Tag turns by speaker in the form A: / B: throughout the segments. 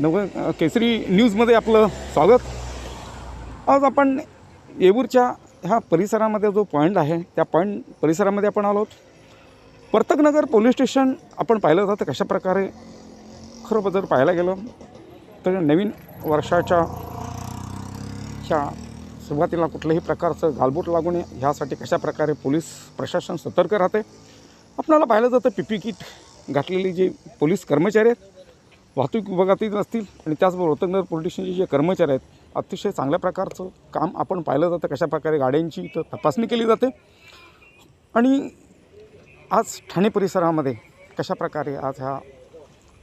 A: नव केसरी न्यूजमध्ये आपलं स्वागत. आज आपण येऊरच्या ह्या परिसरामध्ये जो पॉईंट आहे त्या पॉईंट परिसरामध्ये आपण आलो आहोत. पर्तकनगर पोलीस स्टेशन आपण पाहिलं जातं कशा प्रकारे खरं जर पाहायला गेलं. तर नवीन वर्षाच्या ह्या सुरुवातीला कुठल्याही प्रकारचं गालबोट लागू नये ह्यासाठी कशा प्रकारे पोलीस प्रशासन सतर्क राहते. आपणाला पाहिलं जातं पी पी किट घातलेली जे पोलीस कर्मचारी आहेत वाहतूक विभागातील असतील आणि त्याचबरोबर रतनगर पोलीस स्टेशनचे जे कर्मचारी आहेत अतिशय चांगल्या प्रकारचं काम आपण पाहिलं जातं कशा प्रकारे गाड्यांची इथं तपासणी केली जाते. आणि आज ठाणे परिसरामध्ये कशा प्रकारे आज ह्या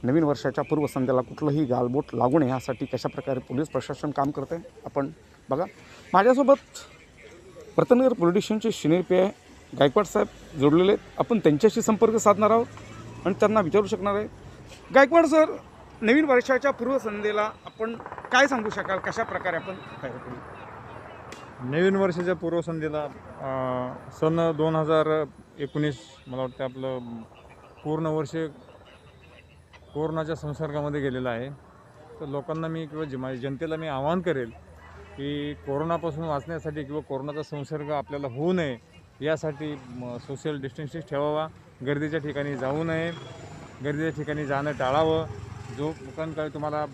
A: नवीन वर्षाच्या पूर्वसंध्येला कुठलंही गालबोट लागू नये यासाठी कशाप्रकारे पोलीस प्रशासन काम करते आपण बघा. माझ्यासोबत रतनगर पोलीस स्टेशनचे सिनियर पी आय गायकवाड साहेब जोडलेले आहेत. आपण त्यांच्याशी संपर्क साधणार आहोत आणि त्यांना विचारू शकणार आहे. गायकवाड सर नवीन वर्षाच्या पूर्वसंध्येला आपण काय सांगू शकाल? कशा प्रकारे आपण तयार करू
B: नवीन वर्षाच्या पूर्वसंध्येला अ, सन दोन हजार एकोणीस मला वाटतं आपलं पूर्ण वर्ष कोरोनाच्या संसर्गामध्ये गेलेलं आहे. तर लोकांना मी किंवा जे माझ्या जनतेला मी आवाहन करेल की कोरोनापासून वाचण्यासाठी किंवा कोरोनाचा संसर्ग आपल्याला होऊ नये यासाठी सोशल डिस्टन्सिंग ठेवावा. गर्दीच्या ठिकाणी जाऊ नये. गर्दीच्या ठिकाणी जाणं टाळावं. जो पण काही तुम्हाला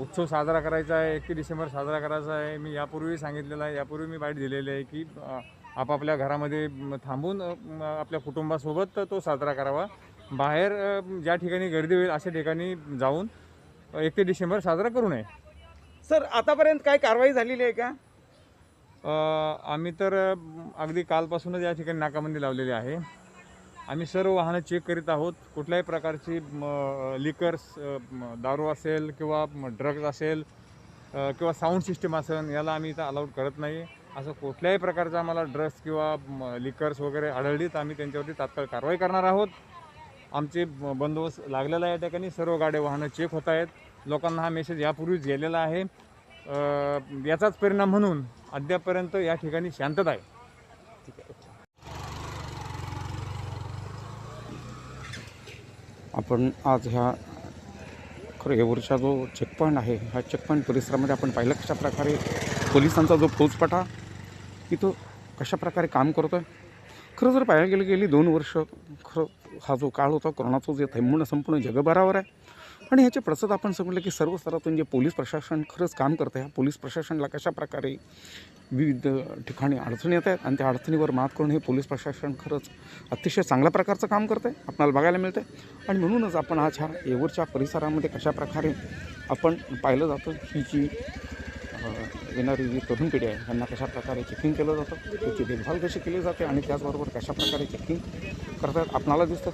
B: उत्सव साजरा करायचा आहे एकतीस डिसेंबर साजरा करायचा आहे मी यापूर्वी सांगितलेलं आहे यापूर्वी मी बाईट दिलेली आहे की आपापल्या घरामध्ये थांबून आपल्या कुटुंबासोबत तो साजरा करावा. बाहेर ज्या ठिकाणी गर्दी होईल अशा ठिकाणी जाऊन एकतीस डिसेंबर साजरा करू नये.
A: सर आतापर्यंत काय कारवाई झालेली आहे का?
B: आम्ही तर अगदी कालपासूनच या ठिकाणी नाकाबंदी लावलेली आहे. आम्ही सर्व वाहनं चेक करीत आहोत. कुठल्याही प्रकारची लिकर्स दारू असेल किंवा ड्रग्ज असेल किंवा साऊंड सिस्टीम असेल याला आम्ही इथं अलाउड करत नाही. असं कुठल्याही प्रकारचं आम्हाला ड्रग्स किंवा लिकर्स वगैरे आढळली तर आम्ही त्यांच्यावरती तात्काळ कारवाई करणार आहोत. आमचे बंदोबस्त लागलेला आहे या ठिकाणी. सर्व गाड्या वाहनं चेक होत आहेत. लोकांना हा मेसेज यापूर्वीच गेलेला आहे. याचाच परिणाम म्हणून अद्यापपर्यंत या ठिकाणी शांतता आहे
A: ठीक आहे आपण आज ह्या खरं येऊरचा जो चेकपॉईंट आहे ह्या चेकपॉईंट परिसरामध्ये आपण पाहिलं कशा प्रकारे पोलिसांचा जो फौजपटा तिथं कशा प्रकारे काम करतो आहे खरं जर पाहायला गेलं गेली दोन वर्ष खरं हा जो काळ होता कोरोनाचा जे थैंबून संपूर्ण जगभरावर आहे आणि ह्याचे प्रसाद आपण समजलं की सर्व स्तरातून जे पोलीस प्रशासन खरंच काम करतं ह्या पोलीस प्रशासनाला कशा प्रकारे विविध ठिकाणी अडचणी येत आहेत आणि त्या अडचणीवर मात करून हे पोलीस प्रशासन खरंच अतिशय चांगल्या प्रकारचं काम करतं आहे आपल्याला बघायला मिळतं आहे. आणि म्हणूनच आपण आज ह्या येऊरच्या परिसरामध्ये कशा प्रकारे आपण पाहिलं जातं ही जी येणारी जी तरुण पिढी आहे त्यांना कशा प्रकारे चेकिंग केलं जातं त्याची देखभाल कशी केली जाते आणि त्याचबरोबर कशा प्रकारे चेकिंग करतात आपणाला दिसतं.